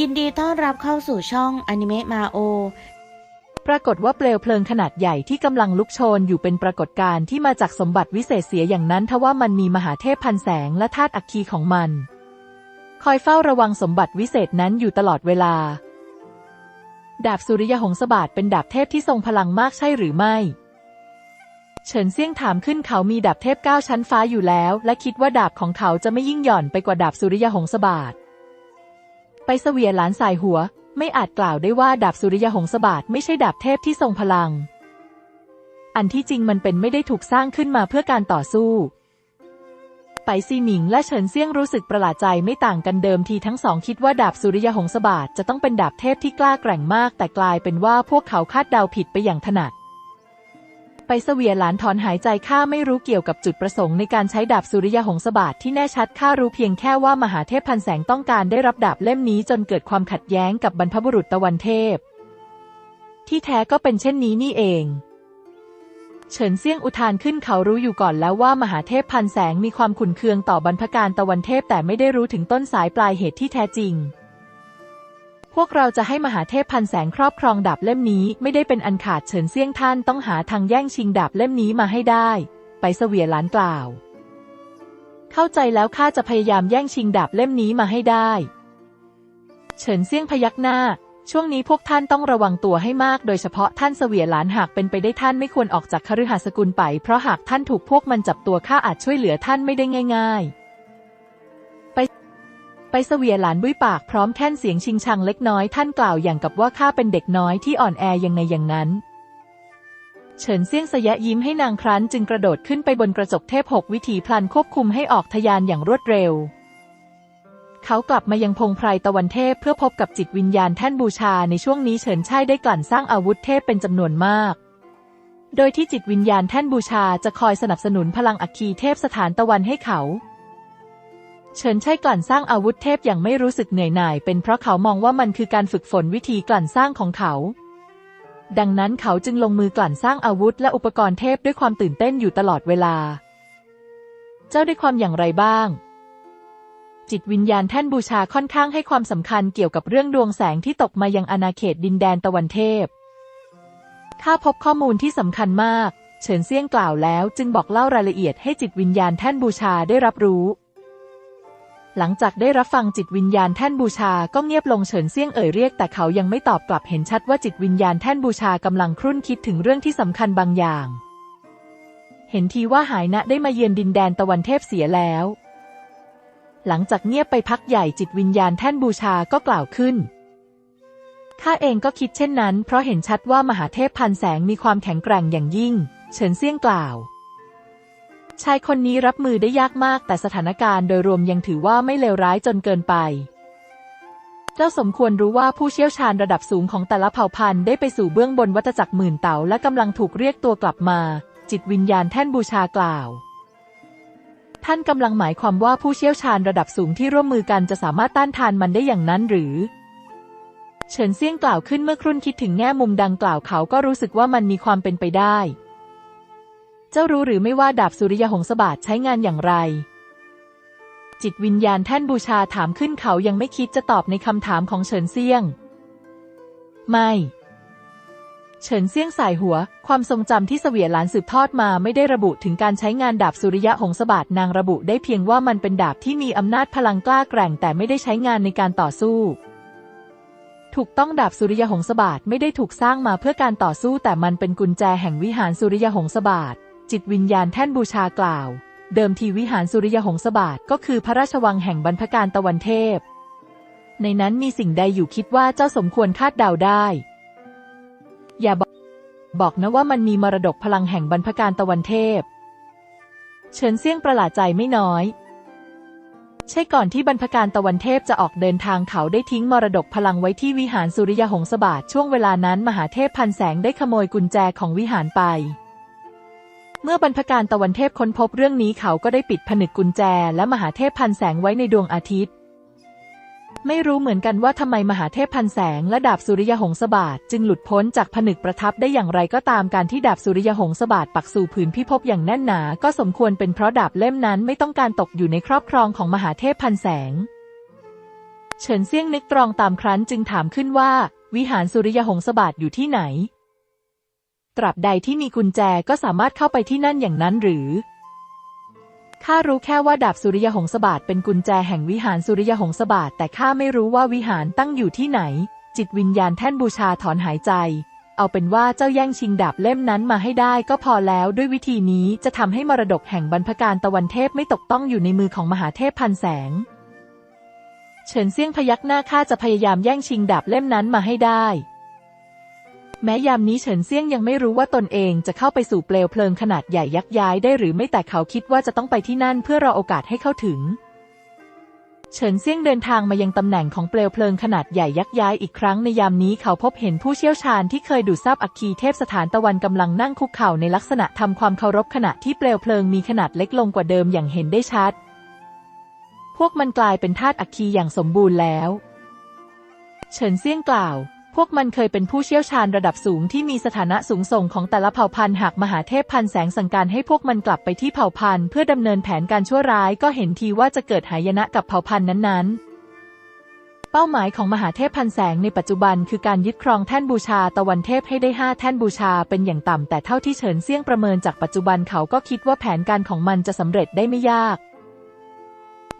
ยินดีต้อนรับเข้าสู่ช่องอนิเมะมาโอ ปรากฏว่าเปลวเพลิงขนาดใหญ่ที่กำลังลุกโชนอยู่เป็นปรากฏการณ์ที่มาจากสมบัติวิเศษเสียอย่างนั้นทว่ามันมีมหาเทพพันแสงและธาตุอัคคีของมัน คอยเฝ้าระวังสมบัติวิเศษนั้นอยู่ตลอดเวลา ดาบสุริยหงสบาทเป็นดาบเทพที่ทรงพลังมากใช่หรือไม่เฉินเซี่ยงถามขึ้นเขามีดาบเทพเก้าชั้นฟ้าอยู่แล้ว และคิดว่าดาบของเขาจะไม่ยิ่งหย่อนไปกว่าดาบสุริยหงสบาท เสวียหลานสายหัว ไม่อาจกล่าวได้ว่าดาบสุริยหงสบาทไม่ใช่ดาบเทพที่ทรงพลัง อันที่จริงมันเป็นไม่ได้ถูกสร้างขึ้นมาเพื่อการต่อสู้ ไปซีหมิงและเฉินเซี่ยงรู้สึกประหลาดใจไม่ต่างกันเดิมทีทั้งสองคิดว่าดาบสุริยหงสบาทจะต้องเป็นดาบเทพที่กล้าแกร่งมาก แต่กลายเป็นว่าพวกเขาคาดเดาผิดไปอย่างถนัด ไปเสวียหลานถอนหายใจข้าไม่รู้เกี่ยวกับจุดประสงค์ในการใช้ดาบสุริยหงสบาทที่แน่ชัดข้ารู้เพียงแค่ว่ามหาเทพพันแสงต้องการได้รับดาบเล่มนี้จนเกิดความขัดแย้งกับบรรพบุรุษตะวันเทพ ที่แท้ก็เป็นเช่นนี้นี่เองเฉินเซี่ยงอุทานขึ้นเขารู้อยู่ก่อนแล้วว่ามหาเทพพันแสงมีความขุนเคืองต่อบรรพการตะวันเทพแต่ไม่ได้รู้ถึงต้นสายปลายเหตุที่แท้จริง พวกเราจะให้มหาเทพพันแสงครอบครองดาบเล่มนี้ไม่ได้เป็นอันขาดเฉินเซี่ยงท่านต้องหาทางแย่งชิงดาบเล่มนี้มาให้ได้ ไปเสวียหลานกล่าว เข้าใจแล้วข้าจะพยายามแย่งชิงดาบเล่มนี้มาให้ได้ เฉินเซี่ยงพยักหน้า ช่วงนี้พวกท่านต้องระวังตัวให้มาก โดยเฉพาะท่านเสวียหลานหากเป็นไปได้ท่านไม่ควรออกจากคฤหาสกุลไป เพราะหากท่านถูกพวกมันจับตัวข้าอาจช่วยเหลือท่านไม่ได้ง่าย ๆ ไปเสวียหลานบุ้ยปากพร้อมแค่นเสียงชิงชังเล็กน้อยท่านกล่าวอย่างกับว่าข้าเป็นเด็กน้อยที่อ่อนแอยังไงอย่างนั้น เฉินเซี่ยงสยะยิ้มให้นางครั้นจึงกระโดดขึ้นไปบนกระจกเทพหกวิธีพลันควบคุมให้ออกทยานอย่างรวดเร็ว เขากลับมายังพงไพรตะวันเทพเพื่อพบกับจิตวิญญาณแท่นบูชาในช่วงนี้เฉินช่ายได้กลั่นสร้างอาวุธเทพเป็นจำนวนมากโดยที่จิตวิญญาณแท่นบูชาจะคอยสนับสนุนพลังอัคคีเทพสถานตะวันให้เขา เฉินช่กลั่นสร้างอาวุธเทพอย่างไม่รู้สึกเหนื่อยหน่าย เป็นเพราะเขามองว่ามันคือการฝึกฝนวิธีกลั่นสร้างของเขา ดังนั้นเขาจึงลงมือกลั่นสร้างอาวุธและอุปกรณ์เทพด้วยความตื่นเต้นอยู่ตลอดเวลา เจ้าได้ความอย่างไรบ้าง จิตวิญญาณแท่นบูชาค่อนข้างให้ความสำคัญเกี่ยวกับเรื่องดวงแสงที่ตกมายังอาณาเขตดินแดนตะวันเทพ ข้าพบข้อมูลที่สำคัญมาก เฉินเซี่ยงกล่าวแล้ว จึงบอกเล่ารายละเอียดให้จิตวิญญาณแท่นบูชาได้รับรู้ หลังจากได้รับฟังจิตวิญญาณแท่นบูชาก็เงียบลงเฉินเซี่ยงเอ่ยเรียกแต่เขายังไม่ตอบกลับเห็นชัดว่าจิตวิญญาณแท่นบูชากำลังครุ่นคิดถึงเรื่องที่สำคัญบางอย่าง เห็นทีว่าหายนะได้มาเยือนดินแดนตะวันเทพเสียแล้ว หลังจากเงียบไปพักใหญ่จิตวิญญาณแท่นบูชาก็กล่าวขึ้นข้าเองก็คิดเช่นนั้น เพราะเห็นชัดว่ามหาเทพพันแสงมีความแข็งแกร่งอย่างยิ่ง เฉินเซี่ยงกล่าว ชายคนนี้รับมือได้ยากมาก แต่สถานการณ์โดยรวมยังถือว่าไม่เลวร้ายจนเกินไป เจ้าสมควรรู้ว่าผู้เชี่ยวชาญระดับสูงของแต่ละเผ่าพันธุ์ได้ไปสู่เบื้องบนวัฏจักรหมื่นเต่าและกำลังถูกเรียกตัวกลับมา จิตวิญญาณแท่นบูชากล่าว ท่านกำลังหมายความว่าผู้เชี่ยวชาญระดับสูงที่ร่วมมือกันจะสามารถต้านทานมันได้อย่างนั้นหรือเฉินเซี่ยงกล่าวขึ้นเมื่อครุ่นคิดถึงแง่มุมดังกล่าวเขาก็รู้สึกว่ามันมีความเป็นไปได้ เจ้ารู้หรือไม่ว่าดาบสุริยหงสบาทใช้งานอย่างไร จิตวิญญาณแท่นบูชาถามขึ้นเขายังไม่คิดจะตอบในคำถามของเฉินเซียง ไม่ เฉินเซียงสายหัว ความทรงจำที่เสวียหลานสืบทอดมาไม่ได้ระบุถึงการใช้งานดาบสุริยหงสบาทนางระบุได้เพียงว่ามันเป็นดาบที่มีอำนาจพลังกล้าแกร่งแต่ไม่ได้ใช้งานในการต่อสู้ถูกต้องดาบสุริยหงสบาทไม่ได้ถูกสร้างมาเพื่อการต่อสู้แต่มันเป็นกุญแจแห่งวิหารสุริยหงสบาท จิตวิญญาณแท่นบูชากล่าว เดิมทีวิหารสุริยหงสบาทก็คือพระราชวังแห่งบรรพการตะวันเทพ ในนั้นมีสิ่งใดอยู่คิดว่าเจ้าสมควรคาดเดาได้ อย่าบอกบอกนะว่ามันมีมรดกพลังแห่งบรรพการตะวันเทพ เฉินเซี่ยงประหลาดใจไม่น้อย ใช่ก่อนที่บรรพการตะวันเทพจะออกเดินทางเขาได้ทิ้งมรดกพลังไว้ที่วิหารสุริยหงสบาทช่วงเวลานั้นมหาเทพพันแสงได้ขโมยกุญแจของวิหารไป เมื่อบรรพการตะวันเทพค้นพบเรื่องนี้เขาก็ได้ปิดผนึกกุญแจ และมหาเทพพันแสงไว้ในดวงอาทิตย์ ไม่รู้เหมือนกันว่าทำไมมหาเทพพันแสงและดาบสุริยหงสบาทจึงหลุดพ้นจากผนึกประทับได้อย่างไรก็ตามการที่ดาบสุริยหงสบาทปักสู่ผืนพิภพอย่างแน่นหนา ก็สมควรเป็นเพราะดาบเล่มนั้นไม่ต้องการตกอยู่ในครอบครองของมหาเทพพันแสง เฉินเซี่ยงนึกตรองตามครั้นจึงถามขึ้นว่า วิหารสุริยหงสบาทอยู่ที่ไหน ตราบใดที่มีกุญแจก็สามารถเข้าไปที่นั่นอย่างนั้นหรือ ข้ารู้แค่ว่าดาบสุริยหงสบาทเป็นกุญแจแห่งวิหารสุริยหงสบาทแต่ข้าไม่รู้ว่าวิหารตั้งอยู่ที่ไหน จิตวิญญาณแท่นบูชาถอนหายใจ เอาเป็นว่าเจ้าแย่งชิงดาบเล่มนั้นมาให้ได้ก็พอแล้วด้วยวิธีนี้จะทำให้มรดกแห่งบรรพการตะวันเทพไม่ตกต้องอยู่ในมือของมหาเทพพันแสง เฉินเซี่ยงพยักหน้าข้าจะพยายามแย่งชิงดาบเล่มนั้นมาให้ได้ แม้ยามนี้เฉินเซียงยังไม่รู้ว่าตนเองจะเข้าไปสู่เปลวเพลิงขนาดใหญ่ยักย้ายได้หรือไม่แต่เขาคิดว่าจะต้องไปที่นั่นเพื่อรอโอกาสให้เข้าถึง เฉินเซียงเดินทางมายังตำแหน่งของเปลวเพลิงขนาดใหญ่ยักย้ายอีกครั้งในยามนี้เขาพบเห็นผู้เชี่ยวชาญที่เคยดูดซับอัคคีเทพสถานตะวันกำลังนั่งคุกเข่าในลักษณะทำความเคารพขณะที่เปลวเพลิงมีขนาดเล็กลงกว่าเดิมอย่างเห็นได้ชัด พวกมันกลายเป็นธาตุอัคคีอย่างสมบูรณ์แล้ว เฉินเซียงกล่าว พวกมันเคยเป็นผู้เชี่ยวชาญระดับสูงที่มีสถานะสูงส่งของแต่ละเผ่าพันธุ์หากมหาเทพพันแสงสั่งการให้พวกมันกลับไปที่เผ่าพันธุ์เพื่อดำเนินแผนการชั่วร้ายก็เห็นทีว่าจะเกิดหายนะกับเผ่าพันธุ์นั้นๆ เป้าหมายของมหาเทพพันแสงในปัจจุบันคือการยึดครองแท่นบูชาตะวันเทพให้ได้ห้าแท่นบูชาเป็นอย่างต่ำแต่เท่าที่เฉินเซี่ยงประเมินจากปัจจุบันเขาก็คิดว่าแผนการของมันจะสำเร็จได้ไม่ยาก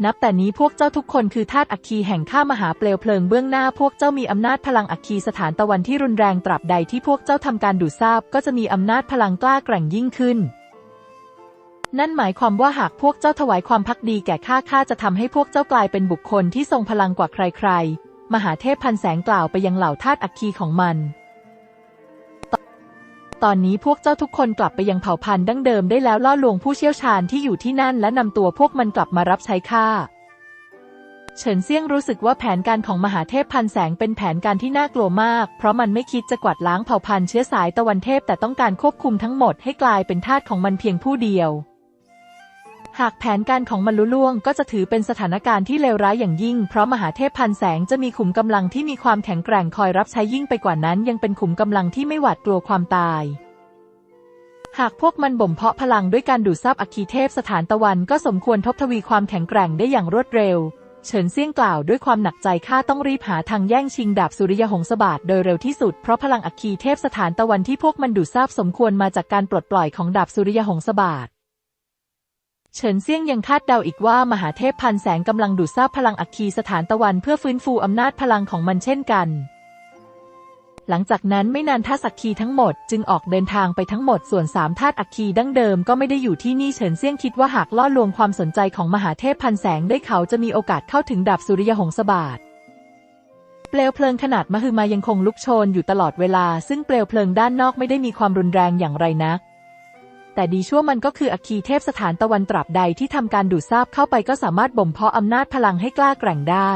นับแต่นี้พวกเจ้าทุกคนคือธาตุอัคคีแห่งข้ามหาเปลวเพลิงเบื้องหน้าพวกเจ้ามีอำนาจพลังอัคคีสถานตะวันที่รุนแรงตราบใดที่พวกเจ้าทำการดูดซาบก็จะมีอำนาจพลังกล้าแกร่งยิ่งขึ้น นั่นหมายความว่าหากพวกเจ้าถวายความพักดีแก่ข้าข้าจะทำให้พวกเจ้ากลายเป็นบุคคลที่ทรงพลังกว่าใครๆ มหาเทพพันแสงกล่าวไปยังเหล่าธาตุอัคคีของมัน ตอนนี้พวกเจ้าทุกคนกลับไปยังเผ่าพันธุ์ดั้งเดิมได้แล้วล่อลวงผู้เชี่ยวชาญที่อยู่ที่นั่นและนำตัวพวกมันกลับมารับใช้ข้าเฉินเซี่ยงรู้สึกว่าแผนการของมหาเทพพันแสงเป็นแผนการที่น่ากลัวมาก เพราะมันไม่คิดจะกวาดล้างเผ่าพันธุ์เชื้อสายตะวันเทพแต่ต้องการควบคุมทั้งหมดให้กลายเป็นทาสของมันเพียงผู้เดียว หากแผนการของมันลุล่วง ก็จะถือเป็นสถานการณ์ที่เลวร้ายอย่างยิ่ง เพราะมหาเทพพันแสงจะมีขุมกำลังที่มีความแข็งแกร่งคอยรับใช้ยิ่งไปกว่านั้น ยังเป็นขุมกำลังที่ไม่หวาดกลัวความตาย หากพวกมันบ่มเพาะพลังด้วยการดูดซับอัคคีเทพสถานตะวันก็สมควรทบทวีความแข็งแกร่งได้อย่างรวดเร็ว เฉินเซี่ยงกล่าวด้วยความหนักใจข้าต้องรีบหาทางแย่งชิงดาบสุริยหงสบาทโดยเร็วที่สุดเพราะพลังอัคคีเทพสถานตะวันที่พวกมันดูดซาบสมควรมาจากการปลดปล่อยของดาบสุริยหงสบาท เฉินเซี่ยงยังคาดเดาอีกว่ามหาเทพพันแสงกำลังดูดซาบพลังอัคคีสถานตะวันเพื่อฟื้นฟูอำนาจพลังของมันเช่นกัน หลังจากนั้นไม่นานธาตุอัคคีทั้งหมดจึงออกเดินทางไปทั้งหมดส่วนสามธาตุอัคคีดั้งเดิมก็ไม่ได้อยู่ที่นี่เฉินเซี่ยงคิดว่าหากล่อลวงความสนใจของมหาเทพพันแสงได้เขาจะมีโอกาสเข้าถึงดาบสุริยหงสบาทเปลวเพลิงขนาดมหึมายังคงลุกโชนอยู่ตลอดเวลา ซึ่งเปลวเพลิงด้านนอกไม่ได้มีความรุนแรงอย่างไรนัก แต่ดีชั่วมันก็คืออัคคีเทพสถานตะวันตราบใดที่ทำการดูดซาบเข้าไปก็สามารถบ่มเพาะอำนาจพลังให้กล้าแกร่งได้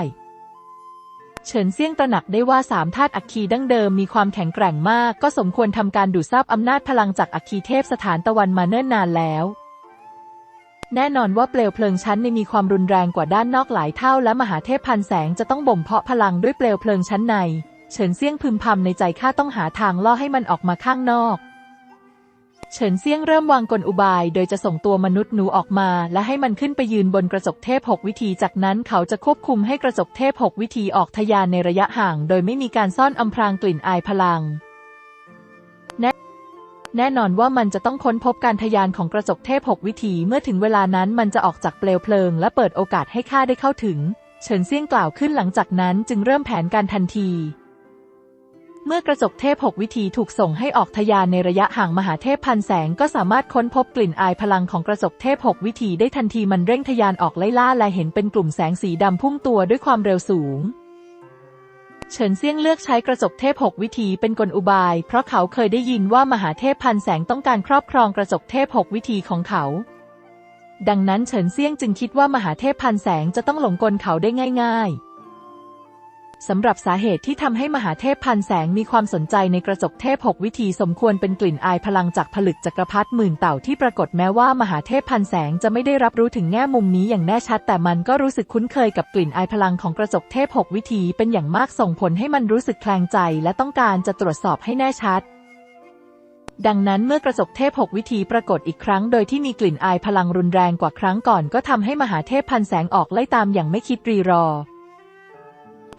เฉินเซี่ยงตระหนักได้ว่าสามธาตุอัคคีดั้งเดิมมีความแข็งแกร่งมาก ก็สมควรทำการดูดซาบอำนาจพลังจากอัคคีเทพสถานตะวันมาเนิ่นนานแล้วแน่นอนว่าเปลวเพลิงชั้นในมีความรุนแรงกว่าด้านนอกหลายเท่าและมหาเทพพันแสงจะต้องบ่มเพาะพลังด้วยเปลวเพลิงชั้นใน เฉินเซี่ยงพึมพำในใจข้าต้องหาทางล่อให้มันออกมาข้างนอก เฉินเซี่ยงเริ่มวางกลอุบาย โดยจะส่งตัวมนุษย์หนูออกมา และให้มันขึ้นไปยืนบนกระจกเทพหกวิธีจากนั้นเขาจะควบคุมให้กระจกเทพหกวิธีออกทยานในระยะห่าง โดยไม่มีการซ่อนอำพรางกลิ่นอายพลัง แน่แน่นอนว่ามันจะต้องค้นพบการทยานของกระจกเทพหกวิธีเมื่อถึงเวลานั้นมันจะออกจากเปลวเพลิง และเปิดโอกาสให้ข้าได้เข้าถึง เฉินเซี่ยงกล่าวขึ้นหลังจากนั้นจึงเริ่มแผนการทันที เมื่อกระจกเทพหกวิธีถูกส่งให้ออกทยานในระยะห่างมหาเทพพันแสงก็สามารถค้นพบกลิ่นอายพลังของกระจกเทพหกวิธีได้ทันทีมันเร่งทยานออกไล่ล่าและเห็นเป็นกลุ่มแสงสีดำพุ่งตัวด้วยความเร็วสูง เฉินเซี่ยงเลือกใช้กระจกเทพหกวิธีเป็นกลอุบาย เพราะเขาเคยได้ยินว่ามหาเทพพันแสงต้องการครอบครองกระจกเทพหกวิธีของเขาดังนั้นเฉินเซี่ยงจึงคิดว่ามหาเทพพันแสงจะต้องหลงกลเขาได้ง่าย ๆ สำหรับสาเหตุที่ทำให้มหาเทพพันแสงมีความสนใจในกระจกเทพหกวิธีสมควรเป็นกลิ่นอายพลังจากผลึกจักรพรรดิหมื่นเต่าที่ปรากฏแม้ว่ามหาเทพพันแสงจะไม่ได้รับรู้ถึงแง่มุมนี้อย่างแน่ชัด แต่มันก็รู้สึกคุ้นเคยกับกลิ่นอายพลังของกระจกเทพหกวิธีเป็นอย่างมากส่งผลให้มันรู้สึกแคลงใจและต้องการจะตรวจสอบให้แน่ชัดดังนั้นเมื่อกระจกเทพหกวิธีปรากฏอีกครั้ง โดยที่มีกลิ่นอายพลังรุนแรงกว่าครั้งก่อน ก็ทำให้มหาเทพพันแสงออกไล่ตามอย่างไม่คิดรีรอ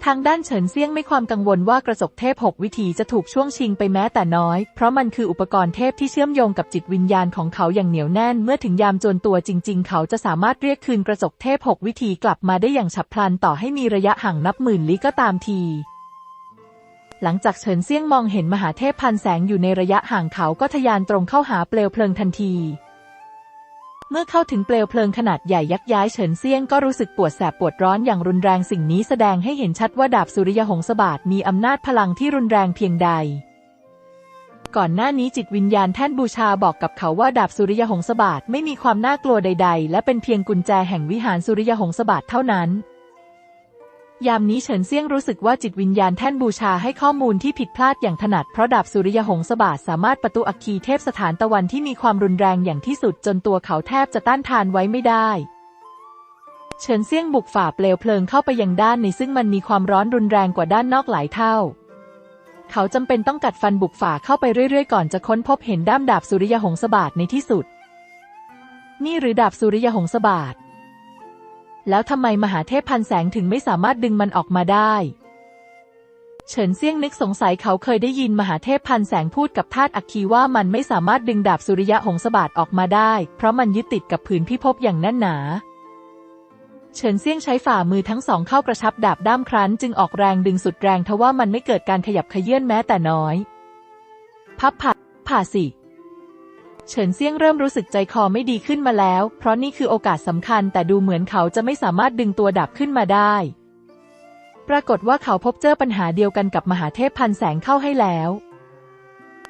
ทางด้านเฉินเซี่ยงไม่ความกังวลว่ากระจกเทพหกวิถีจะถูกช่วงชิงไปแม้แต่น้อย เพราะมันคืออุปกรณ์เทพที่เชื่อมโยงกับจิตวิญญาณของเขาอย่างเหนียวแน่น เมื่อถึงยามจวนตัวจริง ๆ เขาจะสามารถเรียกคืนกระจกเทพหกวิถีกลับมาได้อย่างฉับพลันต่อให้มีระยะห่างนับหมื่นลี้ก็ตามทีหลังจากเฉินเซี่ยงมองเห็นมหาเทพพันแสงอยู่ในระยะห่างเขาก็ทะยานตรงเข้าหาเปลวเพลิงทันที เมื่อเข้าถึงเปลวเพลิงขนาดใหญ่ยักย้ายเฉินเซียงก็รู้สึกปวดแสบปวดร้อนอย่างรุนแรงสิ่งนี้แสดงให้เห็นชัดว่าดาบสุริยหงสบาทมีอำนาจพลังที่รุนแรงเพียงใด ก่อนหน้านี้จิตวิญญาณแท่นบูชาบอกกับเขาว่าดาบสุริยหงสบาทไม่มีความน่ากลัวใด ๆ และเป็นเพียงกุญแจแห่งวิหารสุริยหงสบาทเท่านั้น ยามนี้เฉินเซี่ยงรู้สึกว่าจิตวิญญาณแท่นบูชาให้ข้อมูลที่ผิดพลาดอย่างถนัดเพราะดาบสุริยหงสบาทสามารถประตูอัคคีเทพสถานตะวันที่มีความรุนแรงอย่างที่สุดจนตัวเขาแทบจะต้านทานไว้ไม่ได้ เฉินเซี่ยงบุกฝ่าเปลวเพลิงเข้าไปยังด้านในซึ่งมันมีความร้อนรุนแรงกว่าด้านนอกหลายเท่า เขาจำเป็นต้องกัดฟันบุกฝ่าเข้าไปเรื่อยๆ ก่อนจะค้นพบเห็นด้ามดาบสุริยหงสบาทในที่สุด นี่หรือดาบสุริยหงสบาท แล้วทำไมมหาเทพพันแสงถึงไม่สามารถดึงมันออกมาได้ เฉินเซี่ยงนึกสงสัยเขาเคยได้ยินมหาเทพพันแสงพูดกับทาตอัคคีว่ามันไม่สามารถดึงดาบสุริยะหงสบาทออกมาได้ เพราะมันยึดติดกับผืนพิภพอย่างแน่นหนา เฉินเซี่ยงใช้ฝ่ามือทั้งสองเข้ากระชับดาบด้ามครั้น จึงออกแรงดึงสุดแรงทว่ามันไม่เกิดการขยับเขยื่อนแม้แต่น้อย พับผ่าผ่าสิ เฉินเซี่ยงเริ่มรู้สึกใจคอไม่ดีขึ้นมาแล้ว เพราะนี่คือโอกาสสำคัญแต่ดูเหมือนเขาจะไม่สามารถดึงตัวดาบขึ้นมาได้ ปรากฏว่าเขาพบเจอปัญหาเดียวกันกับมหาเทพพันแสงเข้าให้แล้ว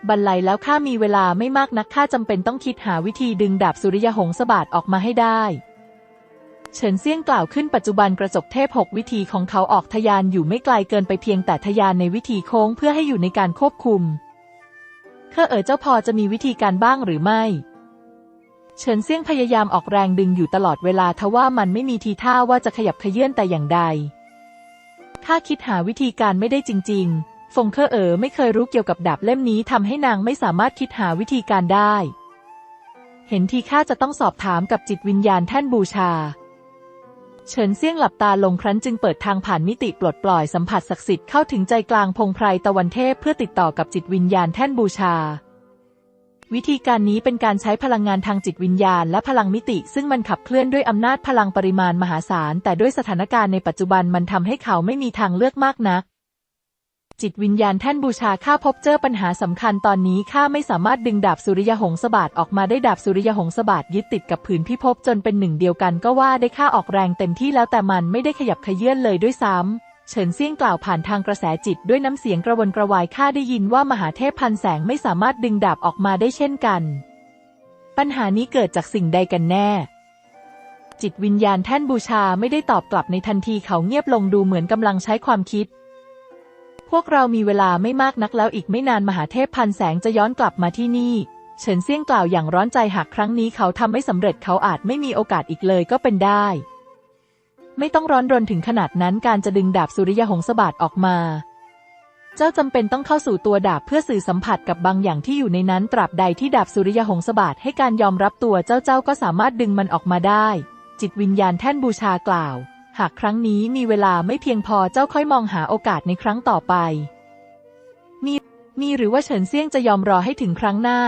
บรรลัยแล้วข้ามีเวลาไม่มากนักข้าจำเป็นต้องคิดหาวิธีดึงดาบสุริยหงสบาทออกมาให้ได้เฉินเซี่ยงกล่าวขึ้นปัจจุบันกระจกเทพหกวิธีของเขาออกทยานอยู่ไม่ไกลเกินไปเพียงแต่ทยานในวิธีโค้งเพื่อให้อยู่ในการควบคุม เคอเอ๋อเจ้าพอจะมีวิธีการบ้างหรือไม่ เฉินเซี่ยงพยายามออกแรงดึงอยู่ตลอดเวลาทว่ามันไม่มีทีท่าว่าจะขยับเขยื่อนแต่อย่างใด ข้าคิดหาวิธีการไม่ได้จริง ๆ ฟงเคอเอ๋อไม่เคยรู้เกี่ยวกับดาบเล่มนี้ทำให้นางไม่สามารถคิดหาวิธีการได้ เห็นทีข้าจะต้องสอบถามกับจิตวิญญาณแท่นบูชา เฉินเซี่ยงหลับตาลงครั้นจึงเปิดทางผ่านมิติปลดปล่อยสัมผัสศักดิ์สิทธิ์เข้าถึงใจกลางพงไพรตะวันเทพเพื่อติดต่อกับจิตวิญญาณแท่นบูชา วิธีการนี้เป็นการใช้พลังงานทางจิตวิญญาณและพลังมิติ ซึ่งมันขับเคลื่อนด้วยอำนาจพลังปริมาณมหาศาล แต่ด้วยสถานการณ์ในปัจจุบันมันทำให้เขาไม่มีทางเลือกมากนัก จิตวิญญาณแท่นบูชาข้าพบเจอปัญหาสำคัญตอนนี้ข้าไม่สามารถดึงดาบสุริยหงสบาทออกมาได้ดาบสุริยหงสบาทยึดติดกับผืนพิภพจนเป็นหนึ่งเดียวกันก็ว่าได้ข้าออกแรงเต็มที่แล้วแต่มันไม่ได้ขยับเขยื่อนเลยด้วยซ้ำเฉินเซี่ยงกล่าวผ่านทางกระแสจิตด้วยน้ำเสียงกระวนกระวายข้าได้ยินว่ามหาเทพพันแสงไม่สามารถดึงดาบออกมาได้เช่นกัน ปัญหานี้เกิดจากสิ่งใดกันแน่จิตวิญญาณแท่นบูชาไม่ได้ตอบกลับในทันทีเขาเงียบลงดูเหมือนกำลังใช้ความคิด พวกเรามีเวลาไม่มากนักแล้วอีกไม่นานมหาเทพพันแสงจะย้อนกลับมาที่นี่ เฉินเซี่ยงกล่าวอย่างร้อนใจหากครั้งนี้เขาทำไม่สำเร็จเขาอาจไม่มีโอกาสอีกเลยก็เป็นได้ ไม่ต้องร้อนรนถึงขนาดนั้นการจะดึงดาบสุริยหงสบาทออกมา เจ้าจำเป็นต้องเข้าสู่ตัวดาบเพื่อสื่อสัมผัสกับบางอย่างที่อยู่ในนั้นตราบใดที่ดาบสุริยหงสบาทให้การยอมรับตัวเจ้าเจ้าก็สามารถดึงมันออกมาได้ จิตวิญญาณแท่นบูชากล่าว หากครั้งนี้มีเวลาไม่เพียงพอเจ้าค่อยมองหาโอกาสในครั้งต่อไปมีมีหรือว่าเฉินเซี่ยงจะยอมรอให้ถึงครั้งหน้า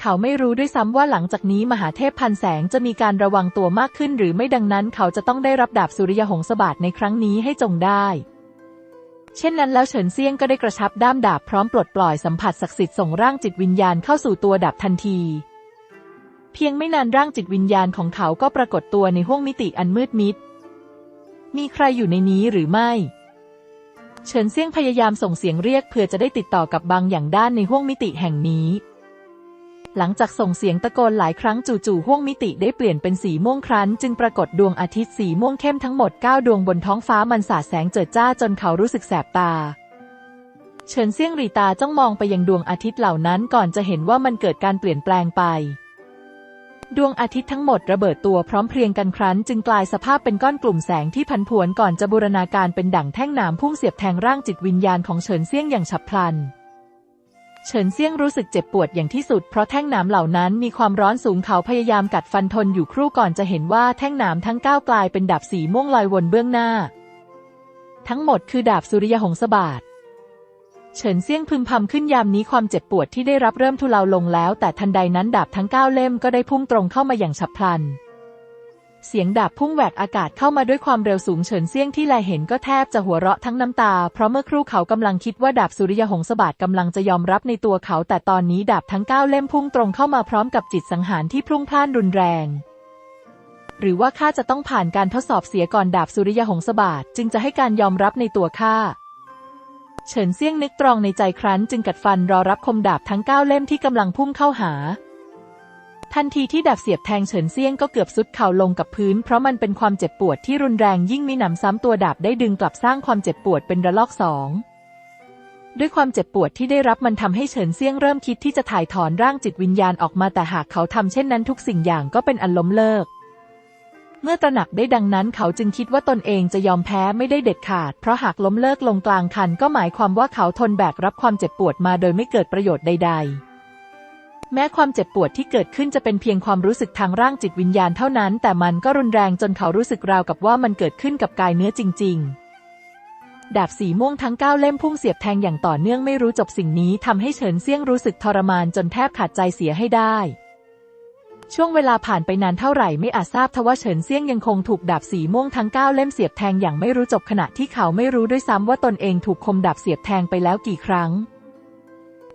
เขาไม่รู้ด้วยซ้ำว่าหลังจากนี้มหาเทพพันแสงจะมีการระวังตัวมากขึ้น หรือไม่ดังนั้นเขาจะต้องได้รับดาบสุริยหงสบาทในครั้งนี้ให้จงได้ เช่นนั้นแล้วเฉินเซี่ยงก็ได้กระชับด้ามดาบพร้อมปลดปล่อยสัมผัสศักดิ์สิทธิ์ส่งร่างจิตวิญญาณเข้าสู่ตัวดาบทันทีเพียงไม่นานร่างจิตวิญญาณของเขาก็ปรากฏตัวในห้วงมิติอันมืดมิด มีใครอยู่ในนี้หรือไม่ เฉินเซี่ยงพยายามส่งเสียงเรียกเพื่อจะได้ติดต่อกับบางอย่างด้านในห้วงมิติแห่งนี้ หลังจากส่งเสียงตะโกนหลายครั้งจู่ๆห้วงมิติได้เปลี่ยนเป็นสีม่วงครั้น จึงปรากฏดวงอาทิตย์สีม่วงเข้มทั้งหมด 9 ดวงบนท้องฟ้ามันสาดแสงเจิดจ้าจนเขารู้สึกแสบตาเฉินเซี่ยงรีตาจ้องมองไปยังดวงอาทิตย์เหล่านั้นก่อนจะเห็นว่ามันเกิดการเปลี่ยนแปลงไป ดวงอาทิตย์ทั้งหมดระเบิดตัวพร้อมเพรียงกันครั้น จึงกลายสภาพเป็นก้อนกลุ่มแสงที่พันผวนก่อนจะบูรณาการเป็นดั่งแท่งหนามพุ่งเสียบแทงร่างจิตวิญญาณของเฉินเซี่ยงอย่างฉับพลัน เฉินเซี่ยงรู้สึกเจ็บปวดอย่างที่สุดเพราะแท่งหนามเหล่านั้นมีความร้อนสูงเขาพยายามกัดฟันทนอยู่ครู่ก่อนจะเห็นว่าแท่งหนามทั้งเก้ากลายเป็นดาบสีม่วงลอยวนเบื้องหน้า ทั้งหมดคือดาบสุริยหงสบาท เฉินเซี่ยงพึมพำขึ้นยามนี้ความเจ็บปวดที่ได้รับเริ่มทุเลาลงแล้ว แต่ทันใดนั้นดาบทั้งเก้าเล่มก็ได้พุ่งตรงเข้ามาอย่างฉับพลัน เสียงดาบพุ่งแหวกอากาศเข้ามาด้วยความเร็วสูงเฉินเซี่ยงที่แลเห็นก็แทบจะหัวเราะทั้งน้ำตา เพราะเมื่อครู่เขากำลังคิดว่าดาบสุริยหงสบาทกำลังจะยอมรับในตัวเขา แต่ตอนนี้ดาบทั้งเก้าเล่มพุ่งตรงเข้ามาพร้อมกับจิตสังหารที่พุ่งพล่านรุนแรงหรือว่าข้าจะต้องผ่านการทดสอบเสียก่อนดาบสุริยหงสบาทจึงจะให้การยอมรับในตัวข้า เฉินเซี่ยงนึกตรองในใจครั้นจึงกัดฟันรอรับคมดาบทั้งเก้าเล่มที่กำลังพุ่งเข้าหา ทันทีที่ดาบเสียบแทงเฉินเซี่ยงก็เกือบสุดเข่าลงกับพื้น เพราะมันเป็นความเจ็บปวดที่รุนแรงยิ่งมีหนำซ้ำตัวดาบได้ดึงกลับสร้างความเจ็บปวดเป็นระลอกสองด้วยความเจ็บปวดที่ได้รับมันทำให้เฉินเซี่ยงเริ่มคิดที่จะถ่ายถอนร่างจิตวิญญาณออกมาแต่หากเขาทำเช่นนั้นทุกสิ่งอย่างก็เป็นอันล้มเลิก เมื่อตระหนักได้ดังนั้นเขาจึงคิดว่าตนเองจะยอมแพ้ไม่ได้เด็ดขาด เพราะหากล้มเลิกลงกลางคันก็หมายความว่าเขาทนแบกรับความเจ็บปวดมาโดยไม่เกิดประโยชน์ใด ๆ แม้ความเจ็บปวดที่เกิดขึ้นจะเป็นเพียงความรู้สึกทางร่างจิตวิญญาณเท่านั้น แต่มันก็รุนแรงจนเขารู้สึกราวกับว่ามันเกิดขึ้นกับกายเนื้อจริง ๆดาบสีม่วงทั้งเก้าเล่มพุ่งเสียบแทงอย่างต่อเนื่องไม่รู้จบสิ่งนี้ทำให้เฉินเซี่ยงรู้สึกทรมานจนแทบขาดใจเสียให้ได้ ช่วงเวลาผ่านไปนานเท่าไหร่ไม่อาจทราบทว่าเฉินเซี่ยงยังคงถูกดาบสีม่วงทั้งเก้าเล่มเสียบแทงอย่างไม่รู้จบขณะที่เขาไม่รู้ด้วยซ้ำว่าตนเองถูกคมดาบเสียบแทงไปแล้วกี่ครั้ง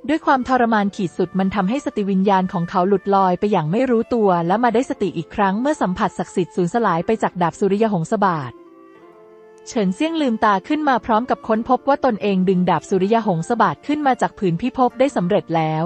ด้วยความทรมานขีดสุดมันทำให้สติวิญญาณของเขาหลุดลอยไปอย่างไม่รู้ตัว และมาได้สติอีกครั้งเมื่อสัมผัสศักดิ์สิทธิ์สูญสลายไปจากดาบสุริยหงสบาทเฉินเซี่ยงลืมตาขึ้นมาพร้อมกับค้นพบว่าตนเองดึงดาบสุริยหงสบาทขึ้นมาจากผืนพิภพได้สำเร็จแล้ว